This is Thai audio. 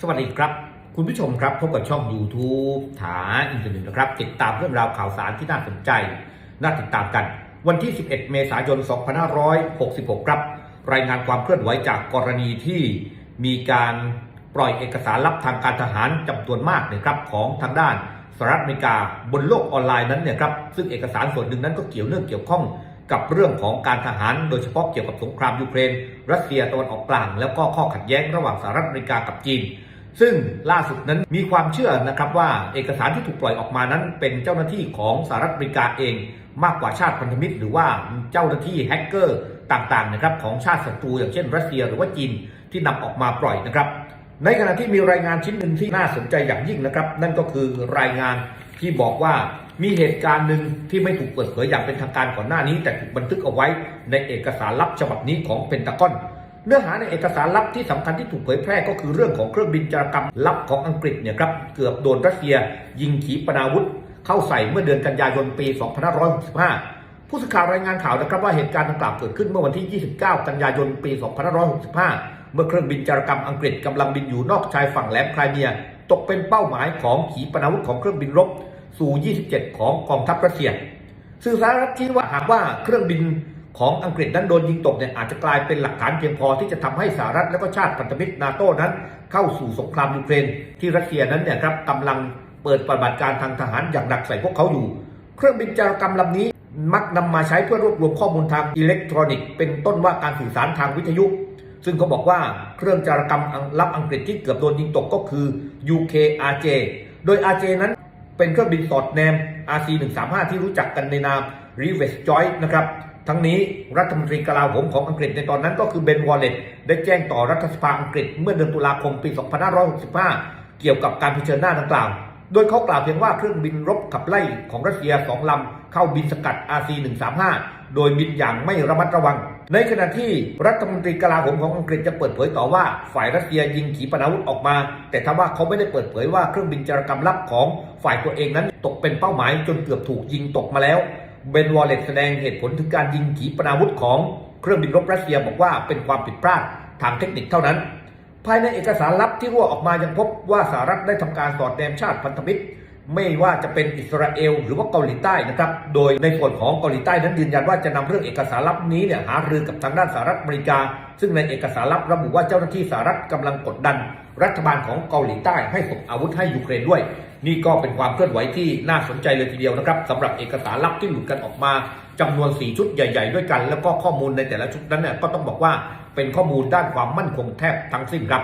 สวัสดีครับ คุณผู้ชมครับพบกับช่อง YouTube ถาอินเทอร์เน็ตนะครับ ติดตามเรื่องราวข่าวสารที่น่าสนใจ น่าติดตามกัน วันที่ 11 เมษายน 2566 ครับ รายงานความเคลื่อนไหวจากกรณีที่มีการปล่อยเอกสารลับทางการทหารจำนวนมากนะครับของทางด้านสหรัฐอเมริกาบนโลกออนไลน์นั้นเนี่ยครับซึ่งเอกสารส่วนหนึ่งนั้นก็เกี่ยวเนื่องเกี่ยวข้อง กับเรื่องของการทหารโดยเฉพาะเกี่ยวกับสงครามยูเครน รัสเซียตะวันออกกลาง แล้วก็ข้อขัดแย้งระหว่างสหรัฐอเมริกากับจีน ซึ่งล่าสุดนั้นมีความเชื่อนะครับว่าเอกสารที่ถูกปล่อยออกมานั้น เป็นเจ้าหน้าที่ของสหรัฐอเมริกาเอง มากกว่าชาติพันธมิตร หรือว่าเจ้าหน้าที่แฮกเกอร์ต่างๆนะครับของชาติศัตรูอย่างเช่น รัสเซียหรือว่าจีนที่นำออกมาปล่อยนะครับ ในขณะที่มีรายงานชิ้นหนึ่งที่น่าสนใจอย่างยิ่งนะครับ นั่นก็คือรายงาน ที่บอกว่ามีเหตุการณ์หนึ่งที่ไม่ถูกเปิดเผยอย่างเป็นทางการก่อนหน้านี้ แต่ถูกบันทึกเอาไว้ในเอกสารลับฉบับนี้ของเพนตากอนเนื้อหาในเอกสารลับที่สำคัญที่ถูกเผยแพร่ก็คือเรื่องของเครื่องบินจารกรรมลับของอังกฤษเนี่ยครับเกือบโดนรัสเซีย ยิงขีปนาวุธ เข้าใส่เมื่อเดือนกันยายนปี 2565 ผู้สื่อข่าวรายงานข่าวนะครับว่าเหตุการณ์ดังกล่าวเกิดขึ้นเมื่อวันที่ 29 กันยายนปี 2565 เมื่อเครื่องบินจารกรรมอังกฤษกำลังบินอยู่นอกชายฝั่งแหลมไครเมีย ตกเป็นเป้าหมายของขีปนาวุธของเครื่องบินรบสู่27 ของกองทัพรัสเซีย สื่อสารรัฐชี้ว่าหากว่าเครื่องบินของอังกฤษนั้นโดนยิงตกเนี่ยอาจจะกลายเป็นหลักฐานเพียงพอที่จะทำให้สหรัฐและก็ชาติพันธมิตรนาโต้นั้น เข้าสู่สงครามยูเครน ที่รัสเซียนั้นเนี่ยครับกำลังเปิดปฏิบัติการทางทหารอย่างหนักใส่พวกเขาอยู่ เครื่องบินจารกรรมลำนี้มักนำมาใช้เพื่อรวบรวมข้อมูลทางอิเล็กทรอนิกส์เป็นต้นว่าการสื่อสารทางวิทยุ ซึ่งเขาบอกว่าเครื่องจารกรรมลับอังกฤษที่เกือบโดนยิงตกก็คือ UKRJ โดย RJ นั้นเป็นเครื่องบินสอดแนม RC-135 ที่รู้จักกันในนาม r e v e s Joy นะครับ ทั้งนี้รัฐมนตรีกลาโหมของอังกฤษในตอนนั้นก็คือเบนวอลเลตได้แจ้งต่อรัฐสภาอังกฤษเมื่อเดือนตุลาคมปี 2565 เกี่ยวกับการเผชิญหน้าดังกล่าว โดยเขากล่าวเพียงว่าเครื่องบินรบขับไล่ของรัสเซียสองลำเข้าบินสกัด RC-135 โดยบินอย่างไม่ระมัดระวัง ในขณะที่รัฐมนตรีกลาโหมของอังกฤษจะเปิดเผยต่อว่า ฝ่ายรัสเซียยิงขีปนาวุธออกมา แต่ทว่าเขาไม่ได้เปิดเผยว่าเครื่องบินจารกรรมลับของฝ่ายตัวเองนั้นตกเป็นเป้าหมายจนเกือบถูกยิงตกมาแล้วเบนวอลเลตแสดงเหตุผลถึงการยิงขีปนาวุธของเครื่องบินรบรัสเซียบอกว่าเป็นความผิดพลาดทางเทคนิคเท่านั้น ภายในเอกสารลับที่รั่วออกมายังพบว่าสหรัฐได้ทำการสอดแนมชาติพันธมิตร ไม่ว่าจะเป็นอิสราเอลหรือว่าเกาหลีใต้นะครับ โดยในส่วนของเกาหลีใต้นั้นยืนยันว่าจะนำเรื่องเอกสารลับนี้เนี่ยหารือกับทางด้านสหรัฐอเมริกา ซึ่งในเอกสารลับระบุว่าเจ้าหน้าที่สหรัฐกำลังกดดัน รัฐบาลของเกาหลีใต้ให้ส่งอาวุธให้ยูเครนด้วย นี่ก็เป็นความเคลื่อนไหวที่น่าสนใจเลยทีเดียวนะครับสำหรับเอกสารลับที่หลุดกันออกมาจำนวน 4 ชุดใหญ่ ๆ ด้วยกัน แล้วก็ข้อมูลในแต่ละชุดนั้นเนี่ยก็ต้องบอกว่าเป็นข้อมูลด้านความมั่นคงแทบทั้งสิ้นครับ